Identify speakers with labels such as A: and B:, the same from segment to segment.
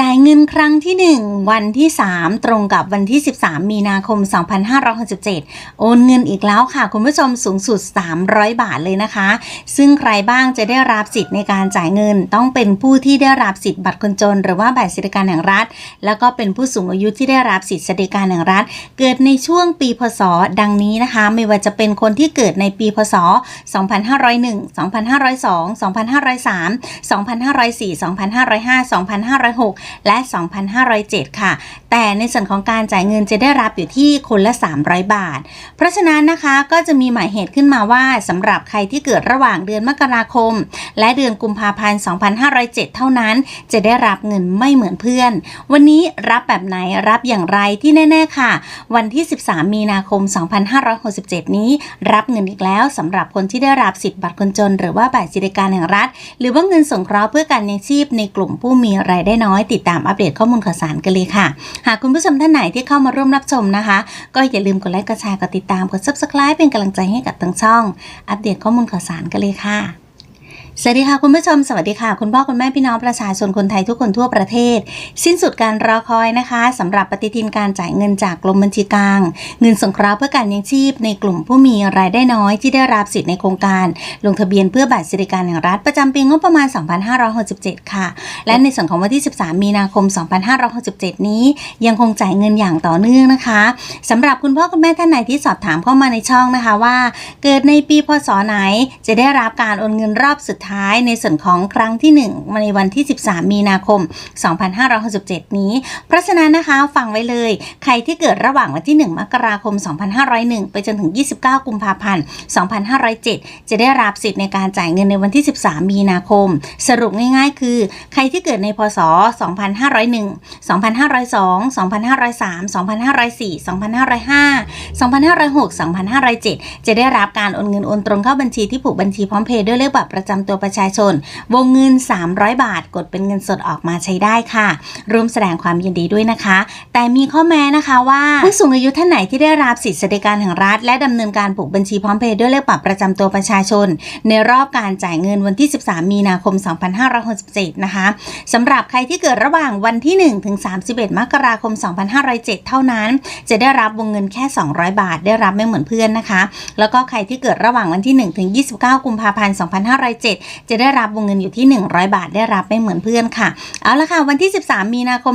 A: จ่ายเงินครั้งที่ 1 วันที่ 3 ตรงกับวันที่ 13 มีนาคม 2567 โอนเงินอีกแล้วค่ะ คุณผู้ชมสูงสุด 300 บาทเลยนะคะ ซึ่งใครบ้างจะได้รับสิทธิ์ในการจ่ายเงิน ต้องเป็นผู้ที่ได้รับสิทธิ์บัตรคนจน หรือว่าบัตรสวัสดิการแห่งรัฐ แล้วก็เป็นผู้สูงอายุที่ได้รับสิทธิ์สวัสดิการแห่งรัฐ เกิดในช่วงปีพศ ดังนี้นะคะ ไม่ว่าจะเป็นคนที่เกิดในปีพศ 2501 2502 2503 2504 2505 2506และ 2,507 ค่ะ แต่ในส่วนของการจ่ายเงินจะได้รับอยู่ที่คนละ 300 บาท เพราะฉะนั้นนะคะก็จะมีหมายเหตุขึ้นมาว่าสำหรับใครที่เกิดระหว่างเดือนมกราคม และเดือนกุมภาพันธ์ 2,507 เท่านั้น จะได้รับเงินไม่เหมือนเพื่อน วันนี้รับแบบไหนรับอย่างไรที่แน่ ๆ ค่ะ วันที่ 13 มีนาคม 2567 นี้ รับเงินอีกแล้วสำหรับคนที่ได้รับสิทธิ์บัตรคนจน หรือว่าบัตรสวัสดิการแห่งรัฐ หรือว่าเงินสงเคราะห์เพื่อการเลี้ยงชีพในกลุ่มผู้มีรายได้น้อยติดตามอัปเดตข้อมูลข่าวสารกันเลยค่ะ หากคุณผู้ชมท่านไหนที่เข้ามาร่วมรับชมนะคะ ก็อย่าลืมกดไลค์กดแชร์กดติดตามกด subscribe เป็นกำลังใจให้กับทั้งช่อง อัปเดตข้อมูลข่าวสารกันเลยค่ะ สวัสดีค่ะคุณผู้ชมสวัสดีค่ะคุณพ่อคุณแม่พี่น้องประชาชนคนไทยทุกคนทั่วประเทศ สิ้นสุดการรอคอยนะคะสำหรับปฏิทินการจ่ายเงินจากกรมบัญชีกลาง เงินสงเคราะห์เพื่อการเลี้ยงชีพในกลุ่มผู้มีรายได้น้อยที่ได้รับสิทธิ์ในโครงการ ลงทะเบียนเพื่อบัตรสวัสดิการแห่งรัฐประจำปีงบประมาณ 2567 ค่ะ และในส่วนของวันที่ 13 มีนาคม 2567 นี้ ยังคงจ่ายเงินอย่างต่อเนื่องนะคะสำหรับคุณพ่อคุณแม่ท่านไหนที่สอบถามเข้ามาในช่องนะคะว่า เกิดในปีพศไหนจะได้รับการโอนเงินรอบสุดท้ายในส่วนของครั้งที่ 1 ในวันที่ 13 มีนาคม 2567 นี้ เพราะฉะนั้นนะคะฟังไว้เลย ใครที่เกิดระหว่างวันที่ 1 มกราคม 2501 ไปจนถึง 29 กุมภาพันธ์ 2507 จะได้รับสิทธิ์ในการจ่ายเงินในวันที่ 13 มีนาคม สรุปง่ายๆ คือ ใครที่เกิดในพศ 2501 2502 2503 2504 2505 2506 2507 จะได้รับการโอนเงินโอนตรงเข้าบัญชีที่ผูกบัญชีพร้อมเพย์ด้วยเลขบัตรประจำตัวประชาชน วงเงิน 300 บาท กดเป็นเงินสดออกมาใช้ได้ค่ะ ร่วมแสดงความยินดีด้วยนะคะ แต่มีข้อแม้นะคะว่าผู้สูงอายุท่านไหนที่ได้รับสิทธิสวัสดิการแห่งรัฐ และดำเนินการผูกบัญชีพร้อมเพย์ด้วยเลขบัตรประจำตัวประชาชน ในรอบการจ่ายเงินวันที่ 13 มีนาคม 2567 นะคะสำหรับใครที่เกิดระหว่างวันที่ 1 ถึง 31 มกราคม 2507 เท่านั้น จะได้รับวงเงินแค่ 200 บาท ได้รับไม่เหมือนเพื่อนนะคะ แล้วก็ใครที่เกิดระหว่างวันที่ 1 ถึง 29 กุมภาพันธ์ 2507จะได้รับวงเงินอยู่ที่ 100 บาท ได้รับไม่เหมือนเพื่อนค่ะ เอาละค่ะ วันที่ 13 มีนาคม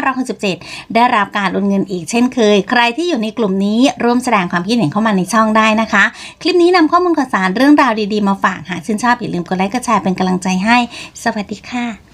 A: 2567 ได้รับการโอนเงินอีกเช่นเคย ใครที่อยู่ในกลุ่มนี้ร่วมแสดงความคิดเห็นเข้ามาในช่องได้นะคะ คลิปนี้นำข้อมูลข่าวสารเรื่องราวดีๆมาฝาก หากชื่นชอบอย่าลืมกดไลค์กดแชร์เป็นกำลังใจให้ สวัสดีค่ะ